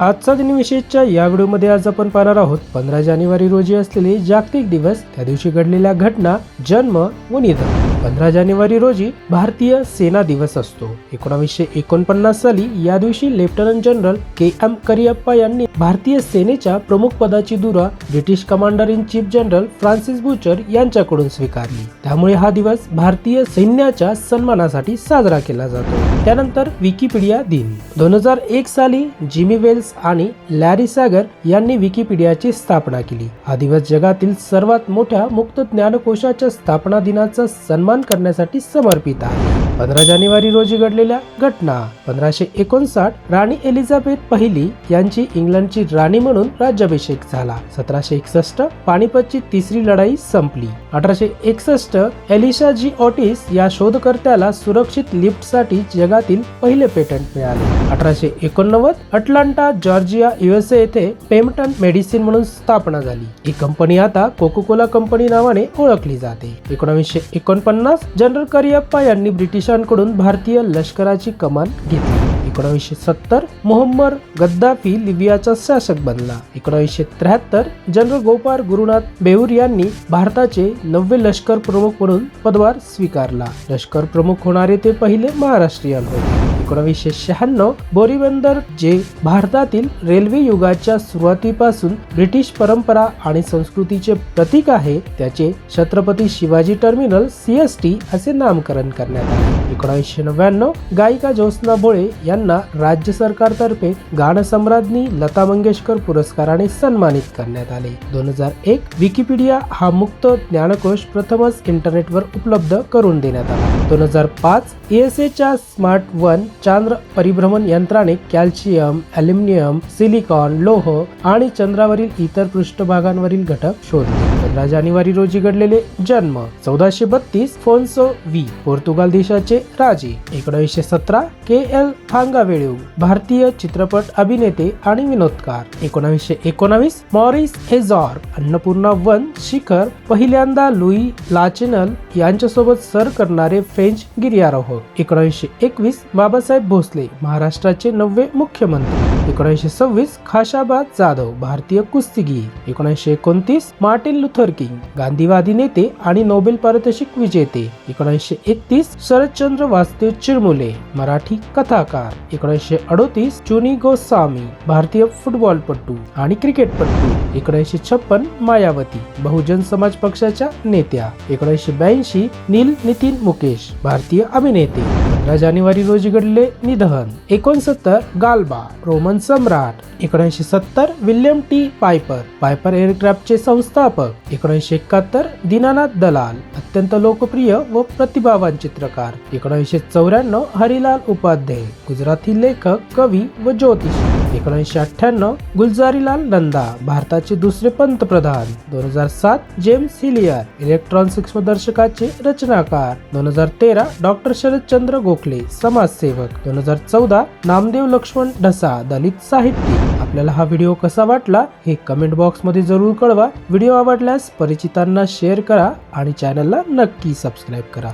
आजचा दिनविशेषच्या या व्हिडिओमध्ये आज आपण पाहणार आहोत पंधरा जानेवारी रोजी असलेले जागतिक दिवस त्या दिवशी घडलेल्या घटना जन्म व निधन. पंधरा जानेवारी रोजी भारतीय सेना दिवस असतो. एकोणावीसशे एकोणपन्नास साली या दिवशी lieutenant general K M Cariappa यांनी भारतीय सेनेच्या प्रमुख पदाची दुरा British commander in chief general Francis Bucher यांच्याकडून स्वीकारली. त्यामुळे हा दिवस भारतीय सैन्याच्या सन्मानासाठी साजरा केला जातो. त्यानंतर विकिपीडिया दिन. दोन हजार एक साली जिमी वेल्स आणि लॅरी सागर यांनी विकिपीडियाची स्थापना केली. हा दिवस जगातील सर्वात मोठ्या मुक्त ज्ञानकोशाच्या स्थापना दिनाचा सन्मान करण्यासाठी समर्पित आहे. पंधरा जानेवारी रोजी घडलेल्या घटना पंधराशे एकोणसाठ राणी एलिझाबेथ पहिली यांची इंग्लंडची राणी म्हणून राज्याभिषेक झाला. सतराशे एकसष्ट पानिपतची तिसरी लढाई संपली. अठराशे एकसष्ट एलिशा जी ऑटिस या शोधकर्त्याला सुरक्षित लिफ्टसाठी जगातील पहिले पेटंट मिळाले. अठराशे एकोणनव्वद अटलांटा जॉर्जिया युएसए येथे पेमटन मेडिसिन म्हणून स्थापना झाली. ही कंपनी आता कोको कोला कंपनी नावाने ओळखली जाते. एकोणीसशे एकोणपन्नास जनरल करियप्पा यांनी ब्रिटिश ब्रिटिशांकडून भारतीय लष्कराची कमान घेतली. एकोणीसशे सत्तर मोहम्मद गद्दाफी लिबियाचा शासक बनला. एकोणीसशे त्र्याहत्तर जनरल गोपाळ गुरुनाथ बेहूर यांनी भारताचे नववे लष्कर प्रमुख म्हणून पदभार स्वीकारला. लष्कर प्रमुख होणारे ते पहिले महाराष्ट्रीयन होते. एकोणीसशे शहाण्णव बोरीबंदर जे भारतातील रेल्वे युगाच्या सुरुवातीपासून ब्रिटिश परंपरा आणि संस्कृतीचे प्रतीक आहे त्याचे छत्रपती शिवाजी टर्मिनल सीएसटी असे नामकरण करण्यात आले. एकोणीसशे नव्याण्णव गायिका ज्योत्स्ना भोळे यांना राज्य सरकारतर्फे गाणसम्राज्ञी लता मंगेशकर पुरस्काराने सन्मानित करण्यात आले. दोन हजार एक विकिपीडिया हा मुक्त ज्ञानकोश प्रथमच इंटरनेटवर उपलब्ध करून देण्यात आला. दोन हजार पाच एस एच्या स्मार्ट वन चांद्र परिभ्रमण यंत्राने कॅल्शियम ॲल्युमिनियम सिलिकॉन लोह आणि चंद्रावरील इतर पृष्ठभागांवरील घटक शोधले पंधरा जानेवारी रोजी घडलेले जन्म चौदाशे बत्तीस फोन्सो व्ही पोर्तुगाल देशाचे राजे एकोणीसशे सतरा के एल थांगावेळू भारतीय चित्रपट अभिनेते आणि विनोदकार एकोणावीसशे एकोणावीस मॉरिस हेझॉर अन्नपूर्णा वन शिखर पहिल्यांदा लुई लाचेनल यांच्यासोबत सर करणारे फ्रेंच गिर्यारोहक एकोणीसशे एकवीस बाबासाहेब भोसले महाराष्ट्राचे नववे मुख्यमंत्री एकोणीसशे सव्वीस खाशाबाद जाधव भारतीय कुस्तीगीर एकोणीसशे एकोणतीस मार्टिन लुथर किंग गांधीवादी नेते आणि नोबेल पारितोषिक विजेते. एकोणीसशे एकतीस शरदचंद्र वासुदेव चिरमुले मराठी कथाकार. एकोणीसशे अडोतीस चुनी गोस्वामी भारतीय फुटबॉलपटू आणि क्रिकेटपटू. एकोणीसशे छप्पन मायावती बहुजन समाज पक्षाच्या नेत्या. एकोणीसशे ब्याऐंशी नील नितीन मुकेश भारतीय अभिनेते. पंधरा जानेवारी रोजी घडले निधन. एकोणसत्तर गाल्बा रोमन सम्राट. एकोणीसशे सत्तर विल्यम टी. पायपर. पायपर एअरक्राफ्टचे संस्थापक. एकोणीसशे एकाहत्तर दीनानाथ दलाल. अत्यंत लोकप्रिय व प्रतिभावान चित्रकार. एकोणीसशे चौऱ्याण्णव हरिलाल उपाध्याय गुजराती लेखक कवी व ज्योतिषी. एकोणीसशे अठ्ठ्याण्णव गुलजारीलाल नंदा भारताचे दुसरे पंतप्रधान. दोन हजार सात जेम्स हिलियर इलेक्ट्रॉन सूक्ष्मदर्शकाचे रचनाकार. दोन हजार तेरा डॉक्टर शरदचंद्र गोखले समाजसेवक. दोन हजार चौदा नामदेव लक्ष्मण ढसा दलित साहित्यिक. आपल्याला हा व्हिडिओ कसा वाटला हे कमेंट बॉक्समध्ये जरूर कळवा. व्हिडिओ आवडल्यास परिचितांना शेअर करा आणि चॅनलला नक्की सबस्क्राईब करा.